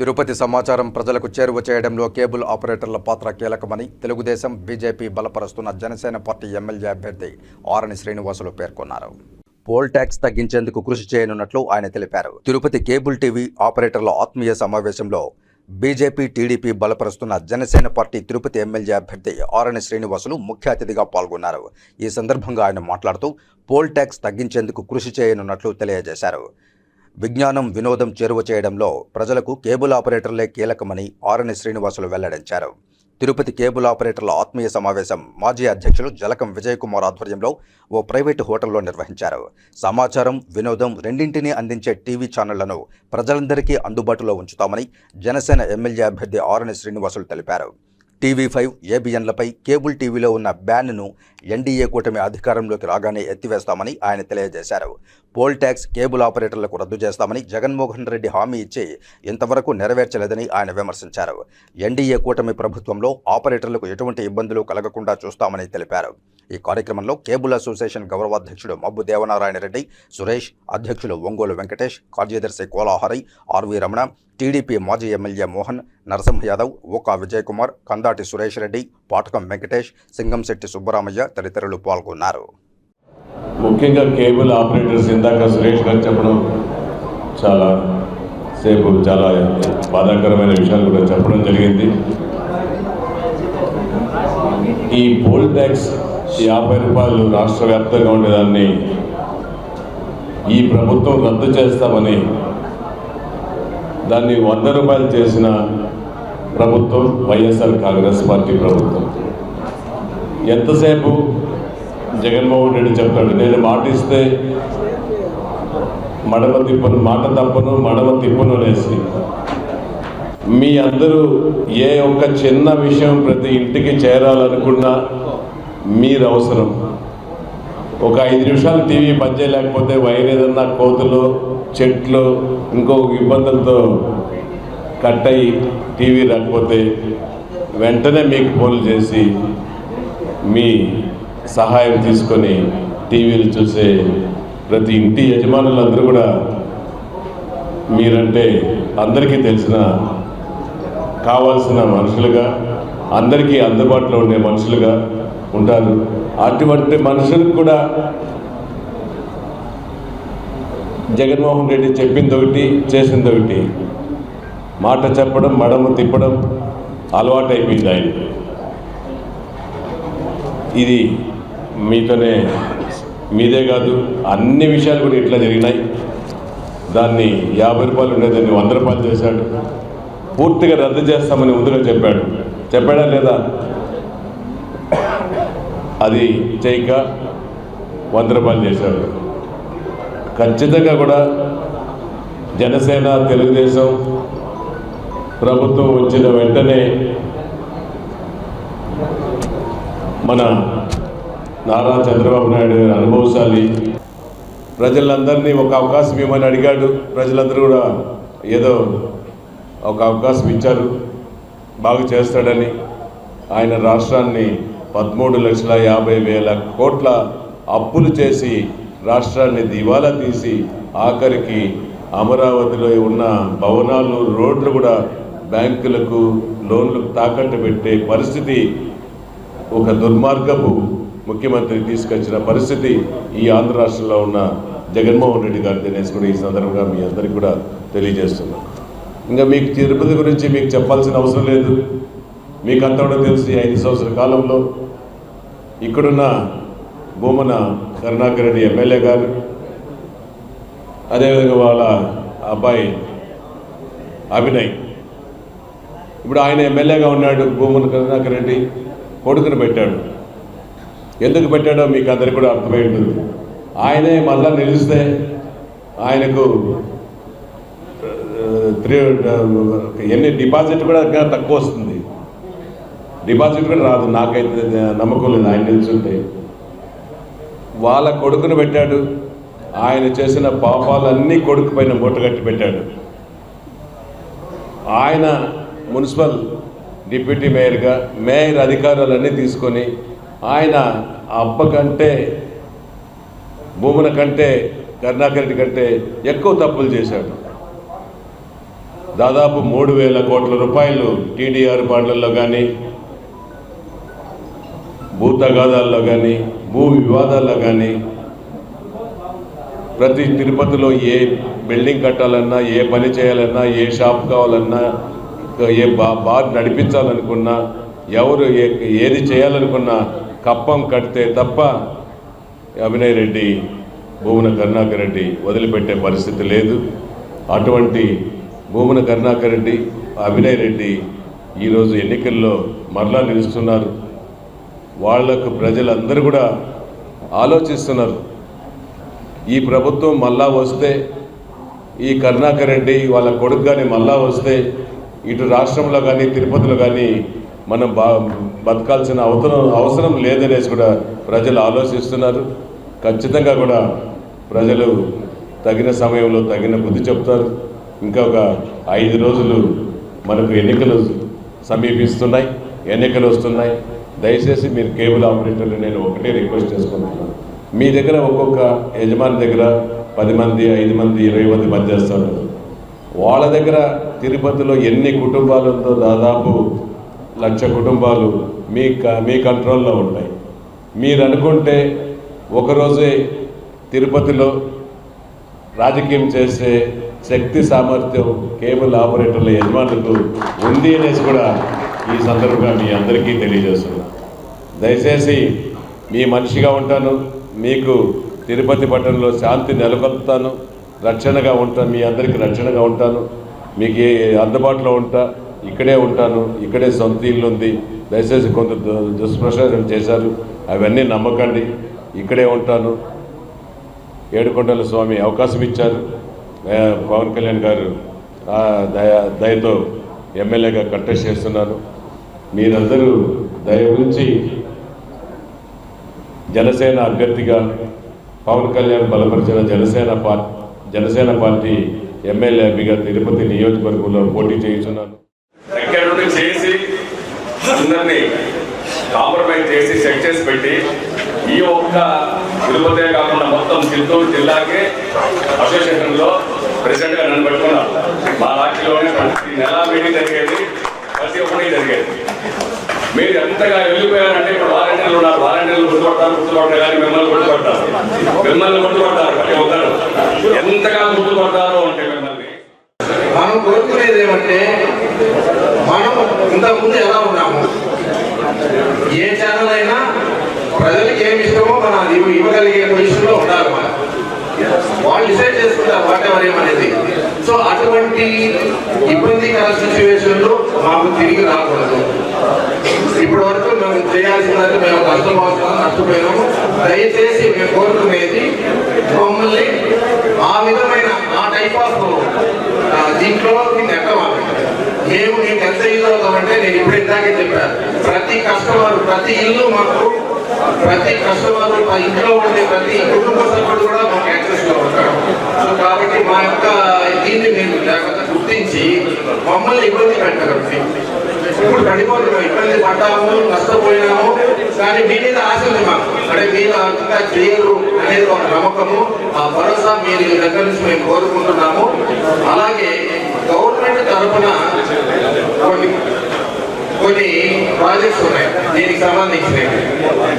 తిరుపతి సమాచారం ప్రజలకు చేరువ చేయడంలో కేబుల్ ఆపరేటర్ల పాత్ర కీలకమని తెలుగుదేశం బీజేపీ బలపరుస్తున్న జనసేన పార్టీ ఎమ్మెల్యే అభ్యర్థి ఆరణి శ్రీనివాసులు పేర్కొన్నారు. పోల్ ట్యాక్స్ తగ్గించేందుకు కృషి చేయనున్నట్లు ఆయన తెలిపారు. తిరుపతి కేబుల్ టీవీ ఆపరేటర్ల ఆత్మీయ సమావేశంలో బీజేపీ టీడీపీ బలపరుస్తున్న జనసేన పార్టీ తిరుపతి ఎమ్మెల్యే అభ్యర్థి ఆరణి శ్రీనివాసులు ముఖ్య అతిథిగా పాల్గొన్నారు. ఈ సందర్భంగా ఆయన మాట్లాడుతూ పోల్ ట్యాక్స్ తగ్గించేందుకు కృషి చేయనున్నట్లు తెలియజేశారు. విజ్ఞానం వినోదం చేరువ చేయడంలో ప్రజలకు కేబుల్ ఆపరేటర్లే కీలకమని ఆరణి శ్రీనివాసులు వెల్లడించారు. తిరుపతి కేబుల్ ఆపరేటర్ల ఆత్మీయ సమావేశం మాజీ అధ్యక్షులు జలకం విజయకుమార్ ఆధ్వర్యంలో ఓ ప్రైవేటు హోటల్లో నిర్వహించారు. సమాచారం వినోదం రెండింటినీ అందించే టీవీ ఛానళ్ళను ప్రజలందరికీ అందుబాటులో ఉంచుతామని జనసేన ఎమ్మెల్యే అభ్యర్థి ఆరణి శ్రీనివాసులు తెలిపారు. టీవీ ఫైవ్ ఏబిఎన్లపై కేబుల్ టీవీలో ఉన్న బ్యాన్ను ఎన్డీఏ కూటమి అధికారంలోకి రాగానే ఎత్తివేస్తామని ఆయన తెలియజేశారు. పోల్ ట్యాక్స్ కేబుల్ ఆపరేటర్లకు రద్దు చేస్తామని జగన్మోహన్ రెడ్డి హామీ ఇచ్చి ఇంతవరకు నెరవేర్చలేదని ఆయన విమర్శించారు. ఎన్డీఏ కూటమి ప్రభుత్వంలో ఆపరేటర్లకు ఎటువంటి ఇబ్బందులు కలగకుండా చూస్తామని తెలిపారు. ఈ కార్యక్రమంలో కేబుల్ అసోసియేషన్ గౌరవాధ్యక్షుడు మబ్బు దేవనారాయణ రెడ్డి సురేష్ అధ్యక్షులు ఒంగోలు వెంకటేష్ కార్యదర్శి కోలాహరి ఆర్వి రమణ టీడీపీ మాజీ ఎమ్మెల్యే మోహన్ నరసింహ యాదవ్ ఓకా విజయకుమార్ కందాటి సురేష్ రెడ్డి పాటకం వెంకటేష్ సింగంశెట్టి సుబ్బరామయ్య తదితరులు పాల్గొన్నారు. ముఖ్యంగా కేబుల్ ఆపరేటర్స్ ఇందాక సురేష్ గారు చెప్పడం చాలా సేపు చాలా బాధాకరమైన విషయాలు కూడా చెప్పడం జరిగింది. ఈ పోల్ ట్యాక్స్ యాభై రూపాయలు రాష్ట్ర వ్యాప్తంగా ఉండేదాన్ని ఈ ప్రభుత్వం రద్దు చేస్తామని దాన్ని వంద రూపాయలు చేసిన ప్రభుత్వం వైఎస్ఆర్ కాంగ్రెస్ పార్టీ ప్రభుత్వం. ఎంతసేపు జగన్మోహన్ రెడ్డి చెప్తాడు నేను మాట ఇస్తే మడమ తిప్పను మాట తప్పను మడమ తిప్పను అనేసి. మీ అందరూ ఏ ఒక్క చిన్న విషయం ప్రతి ఇంటికి చేరాలనుకున్నా మీరు అవసరం. ఒక ఐదు నిమిషాలు టీవీ పనిచేయలేకపోతే వైర్ ఏదన్నా కోతులు చెట్లు ఇంకో ఇబ్బందులతో కట్ అయ్యి టీవీ రాకపోతే వెంటనే మీకు ఫోన్లు చేసి మీ సహాయం తీసుకొని టీవీలు చూసే ప్రతి ఇంటి యజమానులందరూ కూడా మీరంటే అందరికీ తెలిసిన కావాల్సిన మనుషులుగా అందరికీ అందుబాటులో ఉండే మనుషులుగా ఉంటారు. అటువంటి మనుషులకు కూడా జగన్మోహన్ రెడ్డి చెప్పింది ఒకటి చేసింది ఒకటి మాట చెప్పడం మడము తిప్పడం అలవాటైపోయింది ఆయన. ఇది మీతోనే మీదే కాదు అన్ని విషయాలు కూడా ఇట్లా జరిగినాయి. దాన్ని యాభై రూపాయలు ఉండేదాన్ని వంద రూపాయలు చేశాడు. పూర్తిగా రద్దు చేస్తామని ముందుగా చెప్పాడు. చెప్పాడా లేదా? అది చేయక వంద రూపాయలు చేశాడు. ఖచ్చితంగా కూడా జనసేన తెలుగుదేశం ప్రభుత్వం వచ్చిన వెంటనే మన నారా చంద్రబాబు నాయుడు గారి అనుభవశాలి ప్రజలందరినీ ఒక అవకాశం ఇవ్వమని అడిగాడు. ప్రజలందరూ కూడా ఏదో ఒక అవకాశం ఇచ్చారు. బాగు చేస్తాడని ఆయన రాష్ట్రాన్ని పదమూడు లక్షల యాభై వేల కోట్ల అప్పులు చేసి రాష్ట్రాన్ని దివాలా తీసి ఆఖరికి అమరావతిలో ఉన్న భవనాలు రోడ్లు కూడా బ్యాంకులకు లోన్లకు తాకట్టు పెట్టే పరిస్థితి ఒక దుర్మార్గపు ముఖ్యమంత్రి తీసుకొచ్చిన పరిస్థితి ఈ ఆంధ్ర రాష్ట్రంలో ఉన్న జగన్మోహన్ రెడ్డి గారు తినేసి కూడా ఈ సందర్భంగా మీ అందరికీ కూడా తెలియజేస్తున్నాం. ఇంకా మీకు తిరుపతి గురించి మీకు చెప్పాల్సిన అవసరం లేదు. మీకు అంతా కూడా తెలిసి ఐదు సంవత్సరాల కాలంలో. ఇక్కడున్న భూమన కరుణాకర్ రెడ్డి ఎమ్మెల్యే గారు అదేవిధంగా వాళ్ళ అబ్బాయి అభినయ్. ఇప్పుడు ఆయన ఎమ్మెల్యేగా ఉన్నాడు భూముల కరుణాకర్ రెడ్డి కొడుకును పెట్టాడు. ఎందుకు పెట్టాడో మీకు అందరికి కూడా అర్థమై ఉంటుంది. ఆయనే మళ్ళా నిలిస్తే ఆయనకు త్రీ ఎన్ని డిపాజిట్ కూడా తక్కువ వస్తుంది. డిపాజిట్ కూడా రాదు నాకైతే నమ్మకం లేదు ఆయన నిల్చుంటే. వాళ్ళ కొడుకును పెట్టాడు ఆయన చేసిన పాపాలన్నీ కొడుకు పైన మూటగట్టి పెట్టాడు. ఆయన మున్సిపల్ డిప్యూటీ మేయర్గా మేయర్ అధికారాలన్నీ తీసుకొని ఆయన అబ్బ కంటే భూముల కంటే కరుణాకర్ రెడ్డి కంటే ఎక్కువ తప్పులు చేశాడు. దాదాపు మూడు వేల కోట్ల రూపాయలు టీడీఆర్ బాండ్లలో కానీ భూ తగాదాల్లో కానీ భూ వివాదాల్లో కానీ ప్రతి తిరుపతిలో ఏ బిల్డింగ్ కట్టాలన్నా ఏ పని చేయాలన్నా ఏ షాప్ కావాలన్నా ఏ బా బార్ నడిపించాలనుకున్నా ఎవరు ఏ ఏది చేయాలనుకున్నా కప్పం కడితే తప్ప అభినయ్ రెడ్డి భూమన కరుణాకర్ రెడ్డి వదిలిపెట్టే పరిస్థితి లేదు. అటువంటి భూమన కరుణాకర్ రెడ్డి అభినయ్ రెడ్డి ఈరోజు ఎన్నికల్లో మరలా నిలుస్తున్నారు. వాళ్ళకు ప్రజలందరూ కూడా ఆలోచిస్తున్నారు. ఈ ప్రభుత్వం మళ్ళా వస్తే ఈ కరుణాకర్ రెడ్డి వాళ్ళ కొడుకు కానీ మళ్ళా వస్తే ఇటు రాష్ట్రంలో కానీ తిరుపతిలో కానీ మనం బా బతకాల్సిన అవసరం అవసరం లేదనేసి కూడా ప్రజలు ఆలోచిస్తున్నారు. ఖచ్చితంగా కూడా ప్రజలు తగిన సమయంలో తగిన బుద్ధి చెప్తారు. ఇంకా ఒక ఐదు రోజులు మనకు ఎన్నికలు సమీపిస్తున్నాయి. ఎన్నికలు వస్తున్నాయి. దయచేసి మీరు కేబుల్ ఆపరేటర్లు నేను ఒకటే రిక్వెస్ట్ చేసుకుంటున్నాను. మీ దగ్గర ఒక్కొక్క యజమాని దగ్గర పది మంది ఐదు మంది ఇరవై మంది పనిచేస్తారు. వాళ్ళ దగ్గర తిరుపతిలో ఎన్ని కుటుంబాలు ఉందో దాదాపు లక్ష కుటుంబాలు మీ క- మీ కంట్రోల్లో ఉంటాయి. మీరు అనుకుంటే ఒకరోజే తిరుపతిలో రాజకీయం చేసే శక్తి సామర్థ్యం కేబుల్ ఆపరేటర్ల యజమానులకు ఉంది అనేసి కూడా ఈ సందర్భంగా మీ అందరికీ తెలియజేస్తున్నా దయచేసి మీ మనిషిగా ఉంటాను మీకు తిరుపతి పట్టణంలో శాంతి నెలకొల్పుతాను రక్షణగా ఉంటాను మీ అందరికీ రక్షణగా ఉంటాను. మీకు ఏ అందుబాటులో ఉంటా ఇక్కడే ఉంటాను ఇక్కడే సొంత ఇల్లు ఉంది. దయచేసి కొంత దు- దుష్ప్రచారం చేశారు. అవన్నీ నమ్మకండి. ఇక్కడే ఉంటాను. ఏడుకొండల స్వామి అవకాశం ఇచ్చారు. పవన్ కళ్యాణ్ గారు దయ దయతో ఎమ్మెల్యేగా కంటెస్ట్ చేస్తున్నారు. మీరందరూ దయ గురించి జనసేన అభ్యర్థిగా పవన్ కళ్యాణ్ బలపరిచిన Janasena party Janasena party MLA అభ్యర్థిగా తిరుపతి నియోజకవర్గంలో పోటీ చేయుచున్నాను దగ్గర నుండి చేసి అందరినీ కాంప్రమైజ్ చేసి సెట్ చేసి పెట్టి ఈ ఒక్క తిరుపతే కాకుండా మొత్తం చిత్తూరు జిల్లాకి అసోసియేషన్లో ప్రెసిడెంట్గా నన్ను పెట్టుకున్నారు. మా రాష్ట్రంలోనే ప్రతి నెల మీటింగ్ జరిగేది ప్రతి ఒక్కటి జరిగేది. మీరు ఎంతగా వెళ్ళిపోయారంటే ఇప్పుడు వాలంటీర్లు ఉన్నారు. వాలంటీర్లు గుర్తుపడతారు గుర్తుపడతారు కానీ మిమ్మల్ని గుర్తుపడతారు. మిమ్మల్ని గుర్తుపడతారు ప్రతి ఒక్కరు ఎంతగా గుర్తుపడతారు అంటే మిమ్మల్ని. మనం కోరుకునేది ఏమంటే మనం ఇంతకుముందు ఎలా ఉన్నాము? ఏ ఛానల్ అయినా ప్రజలకు ఏమి ఇష్టమో మనం అది ఇవ్వగలిగే పొజిషన్లో ఉండాలి మనం. వాళ్ళు డిసైడ్ చేసుకుంటారు వాట్ ఎవర్ ఏమనేది. సో అటువంటి ఇబ్బందికర సిచ్యువేషన్లో మాకు తిరిగి రాకూడదు. ఇప్పటి వరకు మేము చేయాల్సిందంటే మేము నష్టపోతున్నాం నష్టపోయినాము దయచేసి మేము కోరుకునేది మమ్మల్ని ఆ విధమైన ఆ టైప్ ఆఫ్ దీంట్లో నెట్టవాలి మేము నీకు ఎంత ఇల్లు అవుతామంటే నేను ఇప్పుడు ఇందాకే చెప్పాను. ప్రతి కస్టమర్ ప్రతి ఇల్లు మాకు ప్రతి కస్టమర్ ఇంట్లో ఉండే ప్రతి కుటుంబ సభ్యుడు కూడా మాకు యాక్సెస్లో ఉంటాడు. సో కాబట్టి మా యొక్క దీన్ని మేము జాగ్రత్త గుర్తించి మమ్మల్ని ఇబ్బంది పెట్టగలిగి ఇప్పుడు పడిపోతున్నాం. ఇబ్బంది పడ్డాము నష్టపోయినాము. కానీ మీ మీద ఆశ ఉంది మాకు. అంటే మీరు అంతగా చేయరు అనేది ఒక నమ్మకము. ఆ భరోసా మీరు దగ్గర నుంచి మేము కోరుకుంటున్నాము. అలాగే గవర్నమెంట్ తరఫున కొన్ని కొన్ని ప్రాజెక్ట్స్ ఉన్నాయి. దీనికి సంబంధించినవి.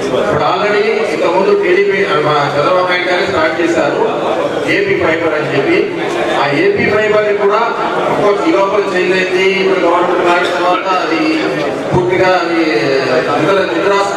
ఇప్పుడు ఆల్రెడీ ఇంతకుముందు టీడీపీ మా చంద్రబాబు నాయుడు గారు స్టార్ట్ చేశారు ఏపీ ఫైబర్ అని చెప్పి. ఆ ఏపీ ఫైబర్ కూడా ఒక్కొక్క లోపల చేంజ్ ఇప్పుడు గవర్నమెంట్ మారిన తర్వాత అది పూర్తిగా అది అందరూ నిద్రాస్